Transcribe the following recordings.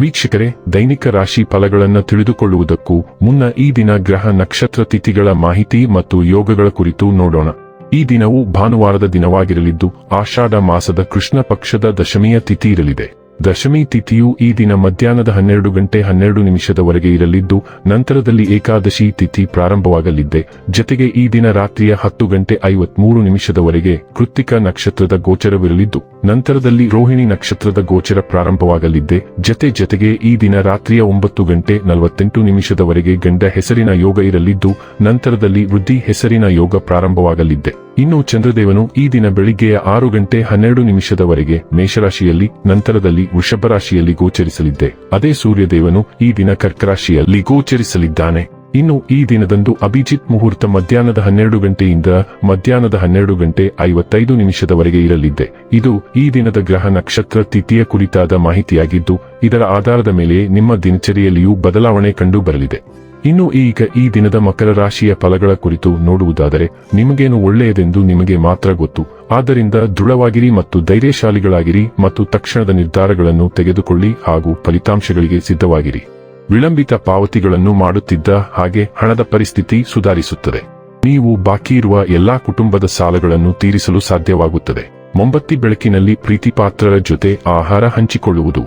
ವೀಕ್ಷಕರೇ, ದೈನಿಕ ರಾಶಿ ಫಲಗಳನ್ನು ತಿಳಿದುಕೊಳ್ಳುವುದಕ್ಕೂ ಮುನ್ನ ಈ ದಿನ ಗ್ರಹ ನಕ್ಷತ್ರ ತಿಥಿಗಳ ಮಾಹಿತಿ ಮತ್ತು ಯೋಗಗಳ ಕುರಿತು ನೋಡೋಣ. ಈ ದಿನವು ಭಾನುವಾರದ ದಿನವಾಗಿರಲಿದ್ದು, ಆಷಾಢ ಮಾಸದ ಕೃಷ್ಣ ಪಕ್ಷದ ದಶಮಿಯ ತಿಥಿ ಇರಲಿದೆ. ದಶಮಿ ತಿಥಿಯು ಈ ದಿನ ಮಧ್ಯಾಹ್ನದ ಹನ್ನೆರಡು ಗಂಟೆ ಹನ್ನೆರಡು ನಿಮಿಷದವರೆಗೆ ಇರಲಿದ್ದು, ನಂತರದಲ್ಲಿ ಏಕಾದಶಿ ತಿಥಿ ಪ್ರಾರಂಭವಾಗಲಿದ್ದೆ. ಜತೆಗೆ ಈ ದಿನ ರಾತ್ರಿಯ ಹತ್ತು ಗಂಟೆ ಐವತ್ಮೂರು ನಿಮಿಷದವರೆಗೆ ಕೃತ್ತಿಕ ನಕ್ಷತ್ರದ ಗೋಚರವಿರಲಿದ್ದು, ನಂತರದಲ್ಲಿ ರೋಹಿಣಿ ನಕ್ಷತ್ರದ ಗೋಚರ ಪ್ರಾರಂಭವಾಗಲಿದ್ದೆ. ಜತೆ ಜತೆಗೆ ಈ ದಿನ ರಾತ್ರಿಯ ಒಂಬತ್ತು ಗಂಟೆ ನಲವತ್ತೆಂಟು ನಿಮಿಷದವರೆಗೆ ಗಂಡ ಹೆಸರಿನ ಯೋಗ ಇರಲಿದ್ದು, ನಂತರದಲ್ಲಿ ವೃದ್ಧಿ ಹೆಸರಿನ ಯೋಗ ಪ್ರಾರಂಭವಾಗಲಿದ್ದೆ. ಇನ್ನು ಚಂದ್ರದೇವನು ಈ ದಿನ ಬೆಳಿಗ್ಗೆಯ ಆರು ಗಂಟೆ ಹನ್ನೆರಡು ನಿಮಿಷದವರೆಗೆ ಮೇಷರಾಶಿಯಲ್ಲಿ, ನಂತರದಲ್ಲಿ ವೃಷಭ ರಾಶಿಯಲ್ಲಿ ಗೋಚರಿಸಲಿದ್ದೆ. ಅದೇ ಸೂರ್ಯದೇವನು ಈ ದಿನ ಕರ್ಕರಾಶಿಯಲ್ಲಿ ಗೋಚರಿಸಲಿದ್ದಾನೆ. ಇನ್ನು ಈ ದಿನದಂದು ಅಭಿಜಿತ್ ಮುಹೂರ್ತ ಮಧ್ಯಾಹ್ನದ ಹನ್ನೆರಡು ಗಂಟೆಯಿಂದ ಮಧ್ಯಾಹ್ನದ ಹನ್ನೆರಡು ಗಂಟೆ ಐವತ್ತೈದು ನಿಮಿಷದವರೆಗೆ ಇರಲಿದ್ದೆ. ಇದು ಈ ದಿನದ ಗ್ರಹ ನಕ್ಷತ್ರ ತಿಥಿಯ ಕುರಿತಾದ ಮಾಹಿತಿಯಾಗಿದ್ದು, ಇದರ ಆಧಾರದ ಮೇಲೆ ನಿಮ್ಮ ದಿನಚರಿಯಲ್ಲಿಯೂ ಬದಲಾವಣೆ ಕಂಡು ಬರಲಿದೆ. ಇನ್ನು ಈಗ ಈ ದಿನದ ಮಕರ ರಾಶಿಯ ಫಲಗಳ ಕುರಿತು ನೋಡುವುದಾದರೆ, ನಿಮಗೇನು ಒಳ್ಳೆಯದೆಂದು ನಿಮಗೆ ಮಾತ್ರ ಗೊತ್ತು. ಆದ್ದರಿಂದ ದೃಢವಾಗಿರಿ ಮತ್ತು ಧೈರ್ಯಶಾಲಿಗಳಾಗಿರಿ ಮತ್ತು ತಕ್ಷಣದ ನಿರ್ಧಾರಗಳನ್ನು ತೆಗೆದುಕೊಳ್ಳಿ ಹಾಗೂ ಫಲಿತಾಂಶಗಳಿಗೆ ಸಿದ್ಧವಾಗಿರಿ. ವಿಳಂಬಿತ ಪಾವತಿಗಳನ್ನು ಮಾಡುತ್ತಿದ್ದ ಹಾಗೆ ಹಣದ ಪರಿಸ್ಥಿತಿ ಸುಧಾರಿಸುತ್ತದೆ. ನೀವು ಬಾಕಿ ಇರುವ ಎಲ್ಲಾ ಕುಟುಂಬದ ಸಾಲಗಳನ್ನು ತೀರಿಸಲು ಸಾಧ್ಯವಾಗುತ್ತದೆ. ಮೊಂಬತ್ತಿ ಬೆಳಕಿನಲ್ಲಿ ಪ್ರೀತಿಪಾತ್ರರ ಜೊತೆ ಆಹಾರ ಹಂಚಿಕೊಳ್ಳುವುದು.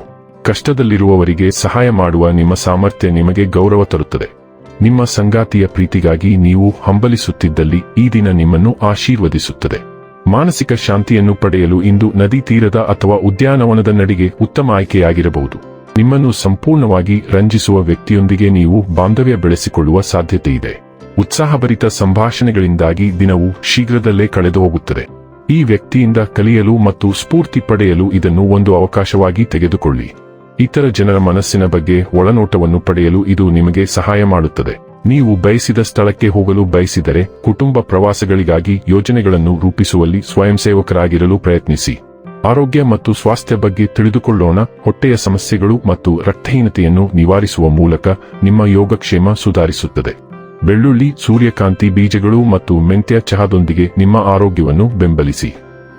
ಕಷ್ಟದಲ್ಲಿರುವವರಿಗೆ ಸಹಾಯ ಮಾಡುವ ನಿಮ್ಮ ಸಾಮರ್ಥ್ಯ ನಿಮಗೆ ಗೌರವ ತರುತ್ತದೆ. ನಿಮ್ಮ ಸಂಗಾತಿಯ ಪ್ರೀತಿಗಾಗಿ ನೀವು ಹಂಬಲಿಸುತ್ತಿದ್ದಲ್ಲಿ ಈ ದಿನ ನಿಮ್ಮನ್ನು ಆಶೀರ್ವದಿಸುತ್ತದೆ. ಮಾನಸಿಕ ಶಾಂತಿಯನ್ನು ಪಡೆಯಲು ಇಂದು ನದಿ ತೀರದ ಅಥವಾ ಉದ್ಯಾನವನದ ನಡಿಗೆ ಉತ್ತಮ ಆಯ್ಕೆಯಾಗಿರಬಹುದು. ನಿಮ್ಮನ್ನು ಸಂಪೂರ್ಣವಾಗಿ ರಂಜಿಸುವ ವ್ಯಕ್ತಿಯೊಂದಿಗೆ ನೀವು ಬಾಂಧವ್ಯ ಬೆಳೆಸಿಕೊಳ್ಳುವ ಸಾಧ್ಯತೆ ಇದೆ ಉತ್ಸಾಹಭರಿತ ಸಂಭಾಷಣೆಗಳಿಂದಾಗಿ ದಿನವು ಶೀಘ್ರದಲ್ಲೇ ಕಳೆದು ಹೋಗುತ್ತದೆ ಈ ವ್ಯಕ್ತಿಯಿಂದ ಕಲಿಯಲು ಮತ್ತು ಸ್ಫೂರ್ತಿ ಪಡೆಯಲು ಇದನ್ನು ಒಂದು ಅವಕಾಶವಾಗಿ ತೆಗೆದುಕೊಳ್ಳಿ. ಇತರ ಜನರ ಮನಸ್ಸಿನ ಬಗ್ಗೆ ಒಳನೋಟವನ್ನು ಪಡೆಯಲು ಇದು ನಿಮಗೆ ಸಹಾಯ ಮಾಡುತ್ತದೆ. ನೀವು ಬಯಸಿದ ಸ್ಥಳಕ್ಕೆ ಹೋಗಲು ಬಯಸಿದರೆ ಕುಟುಂಬ ಪ್ರವಾಸಗಳಿಗಾಗಿ ಯೋಜನೆಗಳನ್ನು ರೂಪಿಸುವಲ್ಲಿ ಸ್ವಯಂಸೇವಕರಾಗಿರಲು ಪ್ರಯತ್ನಿಸಿ. ಆರೋಗ್ಯ ಮತ್ತು ಸ್ವಾಸ್ಥ್ಯ ಬಗ್ಗೆ ತಿಳಿದುಕೊಳ್ಳೋಣ, ಹೊಟ್ಟೆಯ ಸಮಸ್ಯೆಗಳು ಮತ್ತು ರಕ್ತಹೀನತೆಯನ್ನು ನಿವಾರಿಸುವ ಮೂಲಕ ನಿಮ್ಮ ಯೋಗಕ್ಷೇಮ ಸುಧಾರಿಸುತ್ತದೆ. ಬೆಳ್ಳುಳ್ಳಿ, ಸೂರ್ಯಕಾಂತಿ ಬೀಜಗಳು ಮತ್ತು ಮೆಂತ್ಯ ಚಹಾದೊಂದಿಗೆ ನಿಮ್ಮ ಆರೋಗ್ಯವನ್ನು ಬೆಂಬಲಿಸಿ.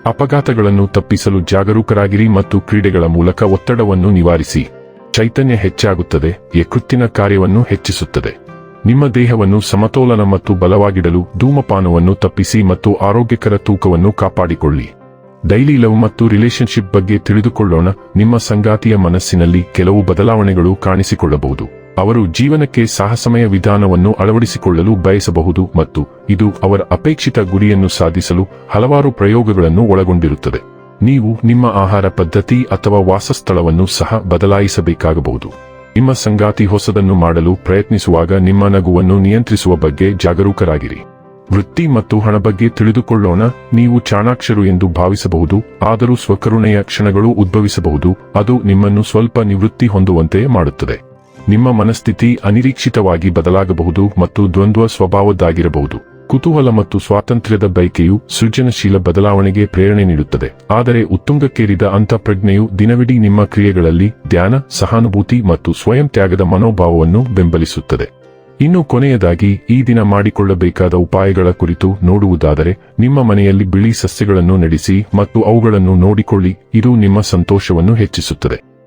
ಅಪಘಾತಗಳನ್ನು ತಪ್ಪಿಸಲು ಜಾಗರೂಕರಾಗಿರಿ ಮತ್ತು ಕ್ರೀಡೆಗಳ ಮೂಲಕ ಒತ್ತಡವನ್ನು ನಿವಾರಿಸಿ. ಚೈತನ್ಯ ಹೆಚ್ಚಾಗುತ್ತದೆ, ಯಕೃತ್ತಿನ ಕಾರ್ಯವನ್ನು ಹೆಚ್ಚಿಸುತ್ತದೆ. ನಿಮ್ಮ ದೇಹವನ್ನು ಸಮತೋಲನ ಮತ್ತು ಬಲವಾಗಿಡಲು ಧೂಮಪಾನವನ್ನು ತಪ್ಪಿಸಿ ಮತ್ತು ಆರೋಗ್ಯಕರ ತೂಕವನ್ನು ಕಾಪಾಡಿಕೊಳ್ಳಿ. ಡೈಲಿ ಲವ್ ಮತ್ತು ರಿಲೇಶನ್ಶಿಪ್ ಬಗ್ಗೆ ತಿಳಿದುಕೊಳ್ಳೋಣ, ನಿಮ್ಮ ಸಂಗಾತಿಯ ಮನಸ್ಸಿನಲ್ಲಿ ಕೆಲವು ಬದಲಾವಣೆಗಳು ಕಾಣಿಸಿಕೊಳ್ಳಬಹುದು. ಅವರು ಜೀವನಕ್ಕೆ ಸಾಹಸಮಯ ವಿಧಾನವನ್ನು ಅಳವಡಿಸಿಕೊಳ್ಳಲು ಬಯಸಬಹುದು ಮತ್ತು ಇದು ಅವರ ಅಪೇಕ್ಷಿತ ಗುರಿಯನ್ನು ಸಾಧಿಸಲು ಹಲವಾರು ಪ್ರಯೋಗಗಳನ್ನು ಒಳಗೊಂಡಿರುತ್ತದೆ. ನೀವು ನಿಮ್ಮ ಆಹಾರ ಪದ್ಧತಿ ಅಥವಾ ವಾಸಸ್ಥಳವನ್ನು ಸಹ ಬದಲಾಯಿಸಬೇಕಾಗಬಹುದು. ನಿಮ್ಮ ಸಂಗಾತಿ ಹೊಸದನ್ನು ಮಾಡಲು ಪ್ರಯತ್ನಿಸುವಾಗ ನಿಮ್ಮ ನಗುವನ್ನು ನಿಯಂತ್ರಿಸುವ ಬಗ್ಗೆ ಜಾಗರೂಕರಾಗಿರಿ. ವೃತ್ತಿ ಮತ್ತು ಹಣ ಬಗ್ಗೆ ತಿಳಿದುಕೊಳ್ಳೋಣ. ನೀವು ಚಾಣಾಕ್ಷರು ಎಂದು ಭಾವಿಸಬಹುದು, ಆದರೂ ಸ್ವಕರುಣೆಯ ಕ್ಷಣಗಳು ಉದ್ಭವಿಸಬಹುದು, ಅದು ನಿಮ್ಮನ್ನು ಸ್ವಲ್ಪ ನಿವೃತ್ತಿ ಹೊಂದುವಂತೆ ಮಾಡುತ್ತದೆ. ನಿಮ್ಮ ಮನಸ್ಥಿತಿ ಅನಿರೀಕ್ಷಿತವಾಗಿ ಬದಲಾಗಬಹುದು ಮತ್ತು ದ್ವಂದ್ವ ಸ್ವಭಾವದ್ದಾಗಿರಬಹುದು. ಕುತೂಹಲ ಮತ್ತು ಸ್ವಾತಂತ್ರ್ಯದ ಬಯಕೆಯು ಸೃಜನಶೀಲ ಬದಲಾವಣೆಗೆ ಪ್ರೇರಣೆ ನೀಡುತ್ತದೆ. ಆದರೆ ಉತ್ತುಂಗಕ್ಕೇರಿದ ಅಂತಃಪ್ರಜ್ಞೆಯು ದಿನವಿಡೀ ನಿಮ್ಮ ಕ್ರಿಯೆಗಳಲ್ಲಿ ಧ್ಯಾನ, ಸಹಾನುಭೂತಿ ಮತ್ತು ಸ್ವಯಂ ತ್ಯಾಗದ ಮನೋಭಾವವನ್ನು ಬೆಂಬಲಿಸುತ್ತದೆ. ಇನ್ನು ಕೊನೆಯದಾಗಿ, ಈ ದಿನ ಮಾಡಿಕೊಳ್ಳಬೇಕಾದ ಉಪಾಯಗಳ ಕುರಿತು ನೋಡುವುದಾದರೆ, ನಿಮ್ಮ ಮನೆಯಲ್ಲಿ ಬಿಳಿ ಸಸ್ಯಗಳನ್ನು ನಡೆಸಿ ಮತ್ತು ಅವುಗಳನ್ನು ನೋಡಿಕೊಳ್ಳಿ, ಇದು ನಿಮ್ಮ ಸಂತೋಷವನ್ನು ಹೆಚ್ಚಿಸುತ್ತದೆ.